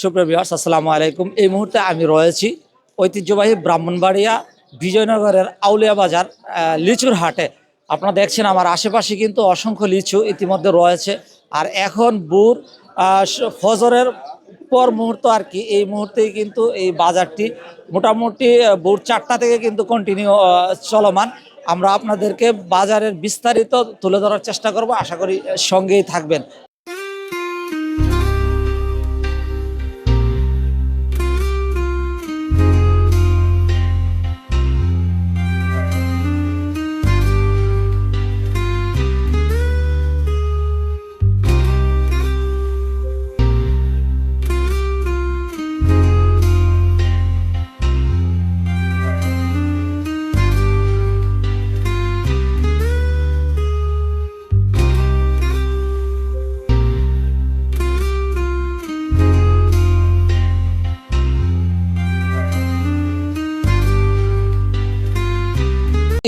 সুপ্রিয় বিহার আসসালামু আলাইকুম। এই মুহূর্তে আমি রয়েছি ঐতিহ্যবাহী ব্রাহ্মণবাড়িয়া বিজয়নগরের আউলিয়া বাজার লিচুর হাটে। আপনারা দেখছেন আমার আশেপাশে কিন্তু অসংখ্য লিচু ইতিমধ্যে রয়েছে। আর এখন বুর ফজরের পর মুহূর্ত আর কি, এই মুহূর্তেই কিন্তু এই বাজারটি মোটামুটি ভোর চারটা থেকে কিন্তু কন্টিনিউ চলমান। আমরা আপনাদেরকে বাজারের বিস্তারিত তুলে ধরার চেষ্টা করব, আশা করি সঙ্গেই থাকবেন।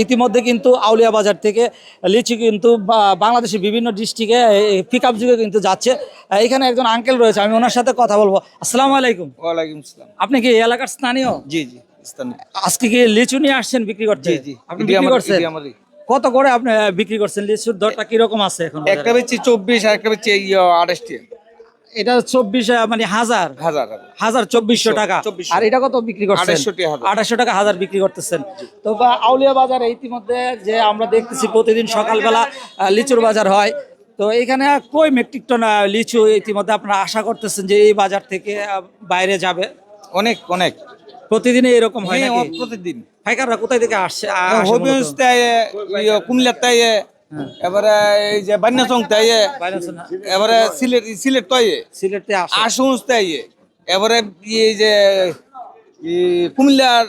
ইতিমধ্যে কিন্তু আউলিয়া বাজার থেকে লিচু কিন্তু বাংলাদেশের বিভিন্ন ডিস্ট্রিক্টে পিক আপ যুগে কিন্তু যাচ্ছে। এখানে একজন আঙ্কেল রয়েছে আমি ওনার সাথে কথা বলব। আসসালামু আলাইকুম। ওয়ালাইকুম সালাম আপনি কি এই এলাকার স্থানীয়? জি জি আজকে কি লিচু নিয়ে আসছেন বিক্রি করতে? জি জি আপনি বিক্রি করছেন? কত করে আপনি বিক্রি করছেন? লিচুর দরটা কীরকম আছে এখন? একটা? বেচছি চব্বিশ আর একটা বেচছি আঠাশটি। এটা চব্বিশ মানে হাজার। হাজার হাজার। চব্বিশশো টাকা। 2400 আর এটা কত বিক্রি করছেন? 2800 টাকা হাজার। আঠাশশো টাকা হাজার বিক্রি করতেছেন। তো বা আউলিয়া বাজারে ইতিমধ্যে যে আমরা দেখতেছি প্রতিদিন সকালবেলা লিচুর বাজার হয়। তো এখানে কই মেট্রিক টন লিচু ইতিমধ্যে আপনারা আশা করতেছেন যে এই বাজার থেকে বাইরে যাবে? অনেক অনেক। প্রতিদিন এরকম হয় হ্যাঁ, প্রতিদিন। পাইকাররা কোথায় থেকে আসছে? তাই কুমিল্লার তাই এবারে এই যে বান্যাসং তাই বাইরে এবারে সিলেট সিলেট তাই সিলেটে আসে। আশুগঞ্জ তাই এবারে এই যে কুমিল্লার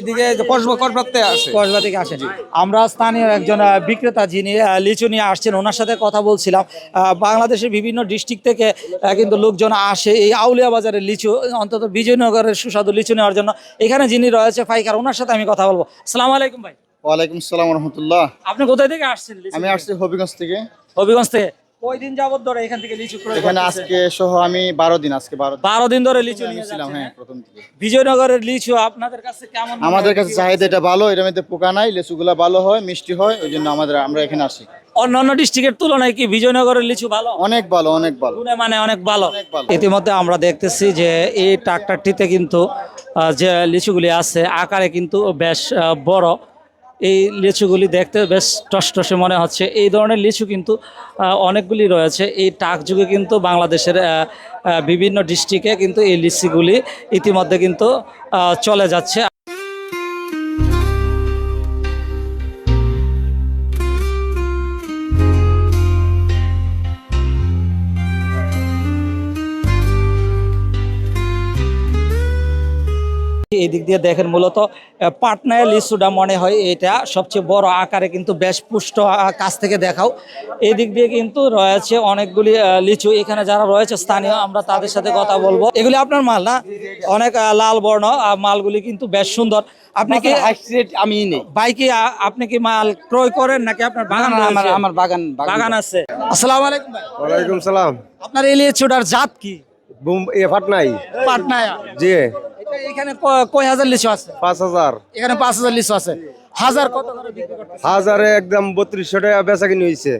এদিকে কসবা কসবাতে আসে। কসবা থেকে আসেন আমরা স্থানীয় একজন বিক্রেতা যিনি লিচু নিয়ে আসছেন ওনার সাথে কথা বলছিলাম। বাংলাদেশের বিভিন্ন ডিস্ট্রিক্ট থেকে কিন্তু লোকজন আসে এই আউলিয়া বাজারের লিচু অন্তত বিজয়নগরের সুস্বাদু লিচু নেওয়ার জন্য। এখানে যিনি রয়েছে ফাইকার ওনার সাথে আমি কথা বলব। সালাম আলাইকুম ভাই। ওয়ালাইকুম সালাম রহমতুল্লাহ আপনি কোথায় থেকে আসছেন আমি আসছি হবিগঞ্জ থেকে। হবিগঞ্জ থেকে? কয়দিন যাবত ধরে এখান থেকে লিচু ক্রয় এখানে আজকে সহ আমি বারো দিন আজকে বারো দিন। বারো দিন ধরে লিচু আমি নিয়ে ছিলাম যাচ্ছেন, হ্যাঁ হ্যাঁ? প্রথম থেকে। বিজয়নগরের লিচু আপনাদের কাছে কেমন আমাদের কাছে চাহিদা এটা ভালো এটার মধ্যে পোকা নাই লেচুগুলা ভালো হয় মিষ্টি হয় ওই জন্য আমাদের আমরা এখানে আসি। অন্যান্য ডিস্ট্রিক্টের তুলনায় কি বিজয়নগরের লিচু ভালো? অনেক ভালো অনেক ভালো। মানে অনেক ভালো। ইতিমধ্যে আমরা দেখতেছি যে এই ট্রাক্টরটিতে কিন্তু যে লিচুগুলি আছে আকারে কিন্তু বেশ বড়। এই লিচুগুলি দেখতে বেশ টসটসে মনে হচ্ছে। এই ধরনের লিচু কিন্তু অনেকগুলি রয়েছে। এই টাক যুগে কিন্তু বাংলাদেশের বিভিন্ন ডিস্ট্রিক্টে কিন্তু এই লিচিগুলি ইতিমধ্যে কিন্তু চলে যাচ্ছে। এই দিক দিয়ে দেখেন মূলত পাটনায় লিচুটা মনে হয় এটা সবচেয়ে বড় আকারে কিন্তু বেশ পুষ্ট কাছ থেকে দেখাও। এই দিক দিয়ে কিন্তু রয়েছে অনেকগুলি লিচু। এখানে যারা রয়েছে স্থানীয় আমরা তাদের সাথে কথা বলব। এগুলি আপনার মাল না? অনেক লাল বর্ণ মালগুলি কিন্তু বেশ সুন্দর। আপনি কি আমি নেই। বাইকে আপনি কি মাল ক্রয় করেন নাকি আপনার বাগান আমার বাগান বাগান আছে। আসসালামু আলাইকুম ওয়ালাইকুম সালাম। আপনার এই লিচুটার জাত কি? বুম এ ফাটনাই পাটনায়। জি। এখানে কয় হাজার লিচু আছে? পাঁচ হাজার। এখানে পাঁচ হাজার লিচু আছে। হাজার কত করে বিক্রি করতেছে? হাজারে একদম বত্রিশশো টাকা বেচা কিনে হয়েছে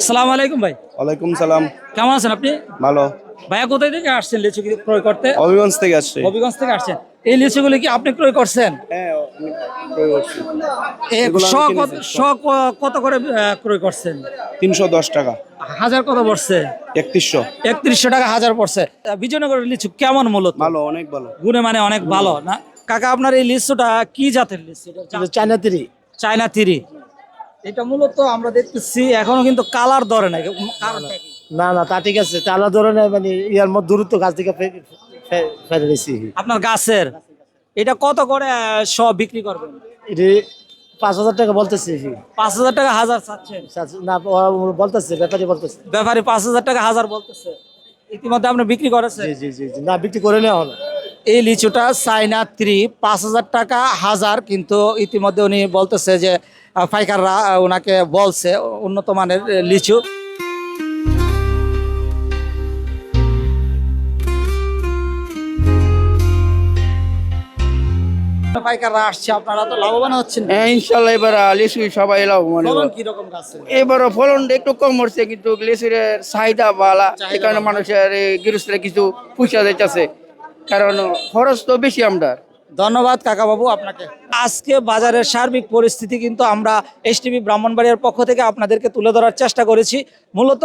আসসালামু আলাইকুম ভাই। ওয়ালাইকুম সালাম। কেমন আছেন আপনি? ভালো। ভাইয়া কোথায় থেকে আসছেন লিচু ক্রয় করতে? হবিগঞ্জ থেকে আসছে। হবিগঞ্জ থেকে আসছেন। এই লিচুগুলি কি আপনি ক্রয় করছেন? শ কত- করে ক্রয় করছেন? তিনশো দশ টাকা। হাজার কত পড়ছে? একত্রিশশো। একত্রিশশো টাকা হাজার পড়ছে। বিজয়নগরের লিচু কেমন মূলত? ভালো অনেক ভালো। গুণে মানে অনেক ভালো না? কাকা আপনার এই লিচুটা কি জাতের লিচু? China three. China three. এটা মূলত আমরা দেখতেছি এখনও কিন্তু কালার ধরে কি? না না তা ঠিক আছে। চালা ধরনের মানে ইয়ার মধ্যে দূরত্ব গাছ থেকে ফেলে দিয়েছি। আপনার গাছের? এটা কত করে শ বিক্রি করবেন? এটি পাঁচ হাজার টাকা বলতেছি পাঁচ হাজার টাকা হাজার না বলতেছে ব্যাপারী বলতেছে। ব্যাপারে পাঁচ হাজার টাকা হাজার বলতেছে। ইতিমধ্যে আপনি বিক্রি করেছেন? জি জি জি জি। না বিক্রি করে নেওয়া হলো। এই লিচুটা চাইনা ত্রি পাঁচ হাজার টাকা হাজার কিন্তু ইতিমধ্যে উনি বলতেছে যে পাইকাররা ওনাকে বলছে উন্নত মানের লিচু। পাইকাররা আসছে আপনারা তো লাভবান হচ্ছেন। হ্যাঁ ইনশাল্লাহ এবার লিচু সবাই লাভবান। ফলন কি রকম আছে এবার ফলন একটু কম হচ্ছে কিন্তু লিচুর চাহিদা বালা। এই কারণে মানুষের গৃহস্থরা কিছু পয়সা যাইতেছে কারণ খরচ তো বেশি আমরা ধন্যবাদ কাকাবাবু আপনাকে। আজকে বাজারের সার্বিক পরিস্থিতি কিন্তু আমরা এসটিভি ব্রাহ্মণবাড়িয়ার পক্ষ থেকে আপনাদেরকে তুলে ধরার চেষ্টা করেছি। মূলত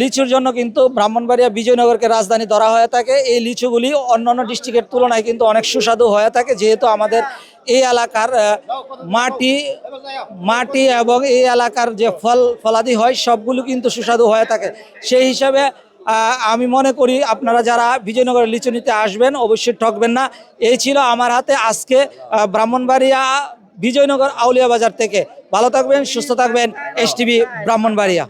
লিচুর জন্য কিন্তু ব্রাহ্মণবাড়িয়া বিজয়নগরকে রাজধানী ধরা হয়ে থাকে। এই লিচুগুলি অন্যান্য ডিস্ট্রিক্টের তুলনায় কিন্তু অনেক সুস্বাদু হয়ে থাকে, যেহেতু আমাদের এই এলাকার মাটি মাটি এবং এই এলাকার যে ফল, ফলাদি হয়, সবগুলো কিন্তু সুস্বাদু হয়ে থাকে। সেই হিসাবে আমি মনে করি আপনারা যারা বিজয়নগরের লিচু নিতে আসবেন, অবশ্যই ঠকবেন না। এই ছিল আমার হাতে আজকে ব্রাহ্মণবাড়িয়া বিজয়নগর আউলিয়া বাজার থেকে। ভালো থাকবেন, সুস্থ থাকবেন এস টিভি ব্রাহ্মণবাড়িয়া।